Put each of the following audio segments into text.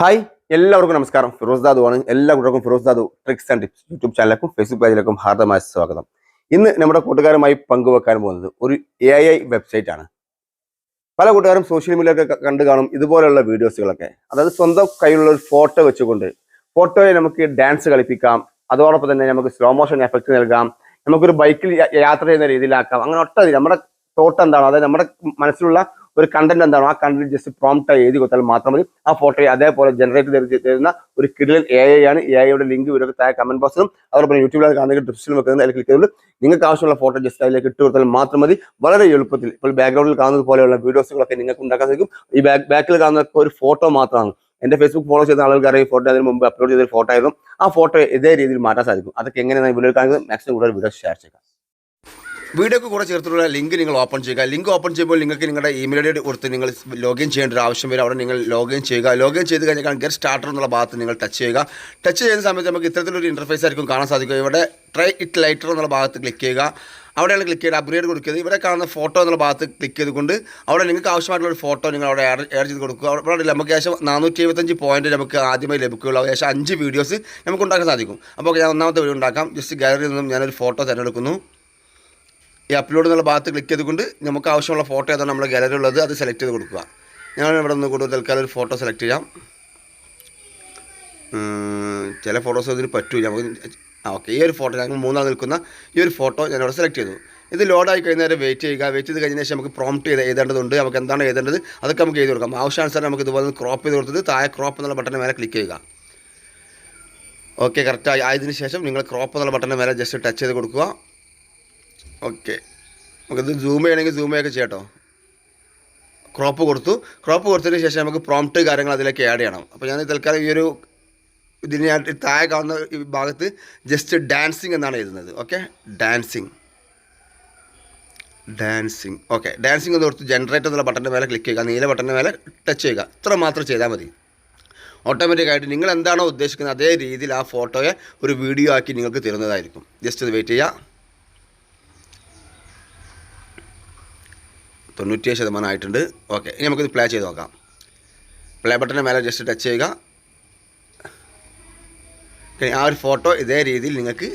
Hi എല്ലാവർക്കും നമസ്കാരം. ഫിറോസ് ദാദു ആണ്. എല്ലാ കൂട്ടർക്കും Firoz Dadu tricks and tips YouTube ചാനലിലേക്കും Facebook പേജിലേക്കും ഹാർദമായ സ്വാഗതം. ഇന്ന് നമ്മുടെ കൂട്ടുകാരുമായി പങ്കുവെക്കാൻ പോകുന്നത് ഒരു എ ഐ വെബ്സൈറ്റ് ആണ്. പല കൂട്ടുകാരും സോഷ്യൽ മീഡിയയിലൊക്കെ കണ്ടു കാണും ഇതുപോലെയുള്ള വീഡിയോസുകളൊക്കെ അതായത് സ്വന്തം കയ്യിലുള്ള ഒരു ഫോട്ടോ വെച്ചുകൊണ്ട് ഫോട്ടോയിൽ നമുക്ക് ഡാൻസ് കളിപ്പിക്കാം. അതോടൊപ്പം തന്നെ നമുക്ക് സ്ലോ മോഷൻ എഫക്റ്റ് നൽകാം. നമുക്കൊരു ബൈക്കിൽ യാത്ര ചെയ്യുന്ന രീതിയിലാക്കാം. അങ്ങനെ ഒട്ടതി നമ്മുടെ തോട്ട് എന്താണ്? അതായത് നമ്മുടെ മനസ്സിലുള്ള ഒരു കണ്ടന്റ് എന്താണോ? ആ കണ്ടന്റ് ജസ്റ്റ് പ്രോംപ്റ്റ് ആയി എഴുതി കൊടുത്താൽ മാത്രം മതി. ആ ഫോട്ടോയെ അതേപോലെ ജനറേറ്റ് തരുന്ന ഒരു കിടിലൻ എ ഐ ആണ്. എ ഐയുടെ ലിങ്ക് ഇവരൊക്കെ താഴെ കമന്റ് ബോക്സിലും അതോടൊപ്പം യൂട്യൂബിൽ കാണുന്ന ഡിസ്ക്രിപ്ഷനിലും വെക്കുന്നത് അതിൽ ക്ലിക്ക് ചെയ്തുകൊണ്ട് നിങ്ങൾക്ക് ആവശ്യമുള്ള ഫോട്ടോ ജസ്റ്റ് അതിലേക്ക് ഇട്ട് കൊടുത്താൽ മാത്രം മതി. വളരെ എളുപ്പത്തിൽ. ഇപ്പോൾ ബാക്ക്ഗ്രൗണ്ടിൽ കാണുന്നത് പോലെയുള്ള വീഡിയോസുകളൊക്കെ നിങ്ങൾക്ക് ഉണ്ടാക്കാൻ സാധിക്കും. ഈ ബാക്ക് ബാക്കിൽ കാണുന്ന ഒരു ഫോട്ടോ മാത്രമാണ്. എന്റെ ഫേസ്ബുക്ക് ഫോളോ ചെയ്യുന്ന ആളുകൾക്ക് ഈ ഫോട്ടോ അതിന് മുമ്പ് അപ്ലോഡ് ചെയ്ത ഫോട്ടോ ആയിരുന്നു. ആ ഫോട്ടോ ഇതേ രീതിയിൽ മാറ്റാൻ സാധിക്കും. അതൊക്കെ എങ്ങനെയാണ് വീഡിയോ കാണുന്നത് മാക്സിമം കൂടുതൽ വീഡിയോ ഷെയർ ചെയ്യുക. വീഡിയോക്ക് കൂടെ ചേർത്തിട്ടുള്ള ലിങ്ക് നിങ്ങൾ ഓപ്പൺ ചെയ്യുക. ലിങ്ക് ഓപ്പൺ ചെയ്യുമ്പോൾ നിങ്ങൾക്ക് നിങ്ങളുടെ ഇമെയിൽ ഐ ഡി കൊടുത്ത് നിങ്ങൾ ലോഗിൻ ചെയ്യേണ്ട ഒരു ആവശ്യം വരും. അവിടെ നിങ്ങൾ ലോഗിൻ ചെയ്യുക. ലോഗിൻ ചെയ്ത് കഴിഞ്ഞാൽ ഗെറ്റ് സ്റ്റാർട്ടർ എന്നുള്ള ഭാഗത്ത് നിങ്ങൾ ടച്ച് ചെയ്യുക. ടച്ച് ചെയ്യുന്ന സമയത്ത് നമുക്ക് ഇത്തരത്തിലൊരു ഇന്റർഫേസ് ആയിരിക്കും കാണാൻ സാധിക്കും ഇവിടെ ട്രൈ ഇറ്റ് ലൈറ്റർ എന്നുള്ള ഭാഗത്ത് ക്ലിക്ക് ചെയ്യുക. അവിടെയാണ് ക്ലിക്ക് ചെയ്ത് അപ്ഗ്രേഡ് കൊടുക്കുന്നത്. ഇവിടെ കാണുന്ന ഫോട്ടോ എന്നുള്ള ഭാഗത്ത് ക്ലിക്ക് ചെയ്തുകൊണ്ട് അവിടെ നിങ്ങൾക്ക് ആവശ്യമായിട്ടുള്ള ഒരു ഫോട്ടോ നിങ്ങൾ അവിടെ ആഡ് ചെയ്ത് കൊടുക്കുക. അവിടെ നമുക്ക് ഏകദേശം നാനൂറ്റി എഴുപത്തഞ്ച് പോയിന്റ് നമുക്ക് ആദ്യമായി ലഭിക്കുകയുള്ളൂ. ഏകദേശം അഞ്ച് വീഡിയോസ് നമുക്ക് ഉണ്ടാക്കാൻ സാധിക്കും. അപ്പോൾ ഞാൻ ഒന്നാമത്തെ വീഡിയോ ഉണ്ടാക്കാം. ജസ്റ്റ് ഗാലറിയിൽ നിന്നും ഞാനൊരു ഫോട്ടോ തിരഞ്ഞെടുക്കുന്നു. ഈ അപ്ലോഡ് എന്നുള്ള ഭാഗത്ത് ക്ലിക്ക് ചെയ്തുകൊണ്ട് നമുക്ക് ആവശ്യമുള്ള ഫോട്ടോ ഏതാണ് നമ്മുടെ ഗാലറി ഉള്ളത് അത് സെലക്ട് ചെയ്ത് കൊടുക്കുക. ഞാൻ ഇവിടെ നിന്ന് കൂടുതൽ തൽക്കാലം ഒരു ഫോട്ടോ സെലക്ട് ചെയ്യാം. ചില ഫോട്ടോസ് ഇതിന് പറ്റൂല. നമുക്ക് ആ ഓക്കെ ഈ ഒരു ഫോട്ടോ ഞങ്ങൾ മൂന്നാൾ നിൽക്കുന്ന ഈ ഒരു ഫോട്ടോ ഞാനിവിടെ സെലക്ട് ചെയ്തു. ഇത് ലോഡായി കഴിഞ്ഞാൽ വെയിറ്റ് ചെയ്യുക. വെയിറ്റ് ചെയ്ത് കഴിഞ്ഞ ശേഷം നമുക്ക് പ്രോംപ്റ്റ് ചെയ്ത് എഴുതേണ്ടതുണ്ട് നമുക്ക് എന്താണ് എഴുതേണ്ടത് അതൊക്കെ നമുക്ക് എഴുതി കൊടുക്കാം. ആവശ്യാനുസരണം നമുക്ക് ഇതുപോലെ ക്രോപ്പ് ചെയ്ത് കൊടുത്തത് താഴെ ക്രോപ്പ് എന്നുള്ള ബട്ടൺ മേലെ ക്ലിക്ക് ചെയ്യുക. ഓക്കെ കറക്റ്റായി ആയതിനു ശേഷം നിങ്ങൾ ക്രോപ്പ് എന്നുള്ള ബട്ടൺ മേലെ ജസ്റ്റ് ടച്ച് ചെയ്ത് കൊടുക്കുക. ഓക്കെ. നമുക്കിത് സൂം ചെയ്യണമെങ്കിൽ സൂം ചെയ്യൊക്കെ ചെയ്യട്ടോ ക്രോപ്പ് കൊടുത്തു. ക്രോപ്പ് കൊടുത്തതിന് ശേഷം നമുക്ക് പ്രോംപ്റ്റ് കാര്യങ്ങൾ അതിലേക്ക് ആഡ് ചെയ്യണം. അപ്പോൾ ഞാൻ തൽക്കാലം ഈ ഒരു ഇതിന് ഞാൻ താഴെ കാണുന്ന ഈ ഭാഗത്ത് ജസ്റ്റ് ഡാൻസിങ് എന്നാണ് എഴുതുന്നത്. Okay? Dancing dancing okay. Dancing എന്ന് കൊടുത്ത് ജനറേറ്റ് എന്നുള്ള ബട്ടന്റെ മേലെ ക്ലിക്ക് ചെയ്യുക. നീല ബട്ടന്റെ മേലെ ടച്ച് ചെയ്യുക. ഇത്ര മാത്രം ചെയ്താൽ മതി. ഓട്ടോമാറ്റിക്കായിട്ട് നിങ്ങൾ എന്താണോ ഉദ്ദേശിക്കുന്നത് അതേ രീതിയിൽ ആ ഫോട്ടോയെ ഒരു വീഡിയോ ആക്കി നിങ്ങൾക്ക് തരുന്നതായിരിക്കും. ജസ്റ്റ് ഒന്ന് വെയിറ്റ് ചെയ്യുക. തൊണ്ണൂറ്റിയേഴ് ശതമാനം ആയിട്ടുണ്ട്. ഓക്കെ ഇനി നമുക്കിത് പ്ലേ ചെയ്ത് നോക്കാം. പ്ലേ ബട്ടന്റെ മേലെ ജസ്റ്റ് ടച്ച് ചെയ്യുക. ആ ഒരു ഫോട്ടോ ഇതേ രീതിയിൽ നിങ്ങൾക്ക്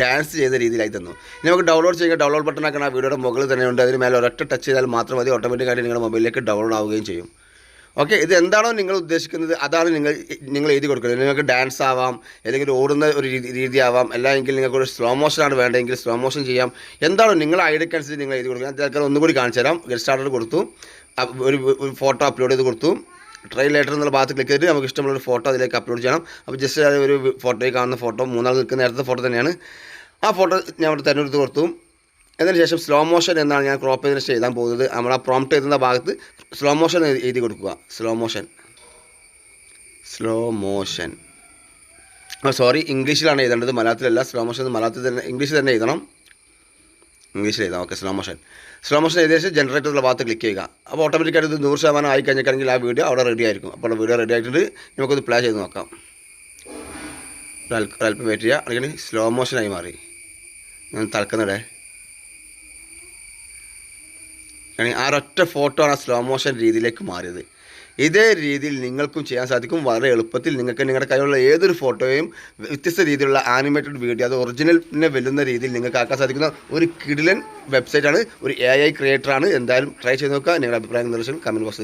ഡാൻസ് ചെയ്ത രീതിയിലായി തന്നു. ഇനി നമുക്ക് ഡൗൺലോഡ് ചെയ്യുക. ഡൗൺലോഡ് ബട്ടൺ ആക്കണം ആ വീഡിയോയുടെ മുകളിൽ തന്നെ ഉണ്ട്. അതിന് മേലെ ഒരൊറ്റ ടച്ച് ചെയ്താൽ മാത്രം മതി. ഓട്ടോമാറ്റിക്കായിട്ട് നിങ്ങളുടെ മൊബൈലിലേക്ക് ഡൗൺലോഡ് ആവുകയും ചെയ്യും. ഓക്കെ ഇത് എന്താണോ നിങ്ങൾ ഉദ്ദേശിക്കുന്നത് അതാണ് നിങ്ങൾ നിങ്ങൾ എഴുതി കൊടുക്കുന്നത്. നിങ്ങൾക്ക് ഡാൻസ് ആവാം അല്ലെങ്കിൽ ഓടുന്ന ഒരു രീതി ആവാം അല്ലെങ്കിൽ നിങ്ങൾക്ക് ഒരു സ്ലോ മോഷനാണ് വേണ്ടതെങ്കിൽ സ്ലോ മോഷൻ ചെയ്യാം. എന്താണോ നിങ്ങൾ ഐഡിയക്ക് അനുസരിച്ച് നിങ്ങൾ എഴുതി കൊടുക്കുക ഞാൻ ഒന്നുകൂടി ഒന്നും കാണിച്ചു തരാം. ഗസ്റ്റ് സ്റ്റാർട്ടർ കൊടുത്തു. ഒരു ഒരു ഫോട്ടോ അപ്ലോഡ് ചെയ്ത് കൊടുത്തു. ട്രൈ ലേറ്റർ എന്നുള്ള ഭാഗത്ത് ക്ലിക്ക് ചെയ്തിട്ട് നമുക്ക് ഇഷ്ടമുള്ള ഒരു ഫോട്ടോ അതിലേക്ക് അപ്ലോഡ് ചെയ്യണം. അപ്പോൾ ജസ്റ്റ് ഒരു ഫോട്ടോയിൽ കാണുന്ന ഫോട്ടോ മൂന്നാൾ നിൽക്കുന്ന നേരത്തെ ഫോട്ടോ തന്നെയാണ്. ആ ഫോട്ടോ ഞാൻ അവിടെ തിരഞ്ഞെടുത്ത് കൊടുത്തു. അതിന് ശേഷം സ്ലോ മോഷൻ എന്നാണ് ഞാൻ ക്രോപ്പ് ചെയ്തതിന് ശേഷം എഴുതാൻ പോകുന്നത്. നമ്മൾ ആ പ്രോംപ്റ്റ് എഴുതുന്ന ഭാഗത്ത് സ്ലോ മോഷൻ എഴുതി കൊടുക്കുക. Slow motion slow motion sorry ഇംഗ്ലീഷിലാണ് എഴുതേണ്ടത്. മലയാളത്തിലല്ല സ്ലോ മോഷൻ മലയാളത്തിൽ തന്നെ ഇംഗ്ലീഷിൽ തന്നെ എഴുതണം. ഇംഗ്ലീഷിൽ എഴുതാം. Okay slow motion slow motion എഴുതിയ ശേഷം ജനറേറ്ററുള്ള ഭാഗത്ത് ക്ലിക്ക് ചെയ്യുക. അപ്പോൾ ഓട്ടോമാറ്റിക്കായിട്ട് ഇത് നൂറ് ശതമാനം ആയി കഴിഞ്ഞിട്ടാണെങ്കിൽ ആ വീഡിയോ അവിടെ റെഡി ആയിരിക്കും. അപ്പോൾ വീഡിയോ റെഡി ആയിട്ടുണ്ട്. നമുക്കൊന്ന് പ്ലേ ചെയ്ത് നോക്കാം. അല്പം വെയിറ്റ് ചെയ്യുക. അല്ലെങ്കിൽ സ്ലോ മോഷനായി മാറി. ഞാൻ തളക്കുന്നിടേ ആ ഒരൊറ്റ ഫോട്ടോ ആണ് സ്ലോ മോഷൻ രീതിയിലേക്ക് മാറിയത്. ഇതേ രീതിയിൽ നിങ്ങൾക്കും ചെയ്യാൻ സാധിക്കും. വളരെ എളുപ്പത്തിൽ നിങ്ങൾക്ക് നിങ്ങളുടെ കയ്യിലുള്ള ഏതൊരു ഫോട്ടോയും വ്യത്യസ്ത രീതിയിലുള്ള ആനിമേറ്റഡ് വീഡിയോ അത് ഒറിജിനലിനെ വെല്ലുന്ന രീതിയിൽ നിങ്ങൾക്ക് ആക്കാൻ സാധിക്കുന്ന ഒരു കിടിലൻ വെബ്സൈറ്റാണ് ഒരു എ ഐ ക്രിയേറ്ററാണ് എന്തായാലും ട്രൈ ചെയ്ത് നോക്കുക. നിങ്ങളുടെ അഭിപ്രായം നിർദ്ദേശം കമന്റ് ബോക്സിൽ